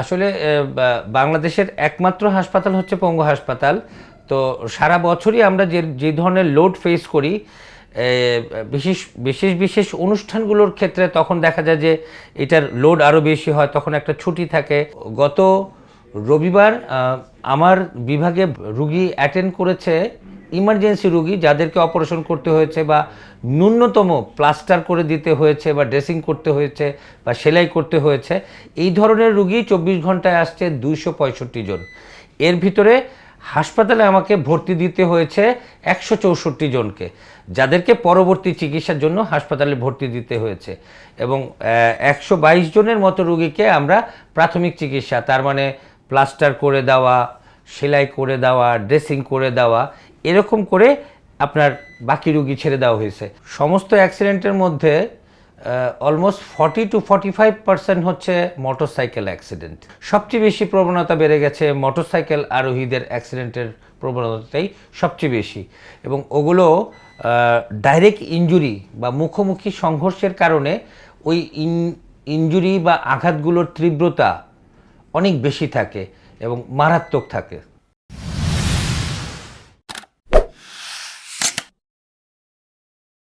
আসলে বাংলাদেশের একমাত্র হাসপাতাল হচ্ছে পঙ্গু হাসপাতাল। তো সারা বছরই আমরা যে যে ধরনের লোড ফেস করি বিশেষ বিশেষ বিশেষ অনুষ্ঠানগুলোর ক্ষেত্রে তখন দেখা যায় যে এটার লোড আরও বেশি হয়, তখন একটা ছুটি থাকে। গত রবিবার আমার বিভাগে রুগী অ্যাটেন্ড করেছে ইমার্জেন্সি রুগী যাদেরকে অপারেশন করতে হয়েছে বা ন্যূনতম প্লাস্টার করে দিতে হয়েছে বা ড্রেসিং করতে হয়েছে বা সেলাই করতে হয়েছে, এই ধরনের রুগী চব্বিশ ঘন্টায় আসছে দুইশো পঁয়ষট্টি জন। এর ভিতরে হাসপাতালে আমাকে ভর্তি দিতে হয়েছে একশো চৌষট্টি জনকে, যাদেরকে পরবর্তী চিকিৎসার জন্য হাসপাতালে ভর্তি দিতে হয়েছে। এবং একশো বাইশ জনের মতো রুগীকে আমরা প্রাথমিক চিকিৎসা, তার মানে প্লাস্টার করে দেওয়া সেলাই করে দেওয়া ড্রেসিং করে দেওয়া, এরকম করে আপনার বাকি রুগী ছেড়ে দেওয়া হয়েছে। সমস্ত অ্যাক্সিডেন্টের মধ্যে almost forty two forty five percent হচ্ছে মোটরসাইকেল অ্যাক্সিডেন্ট সবচেয়ে বেশি প্রবণতা বেড়ে গেছে মোটরসাইকেল আরোহীদের অ্যাক্সিডেন্টের প্রবণতাটাই সবচেয়ে বেশি। এবং ওগুলো ডাইরেক্ট ইনজুরি বা মুখোমুখি সংঘর্ষের কারণে ওই ইন ইনজুরি বা আঘাতগুলোর তীব্রতা অনেক বেশি থাকে। এবং মারাত্মক থাকে।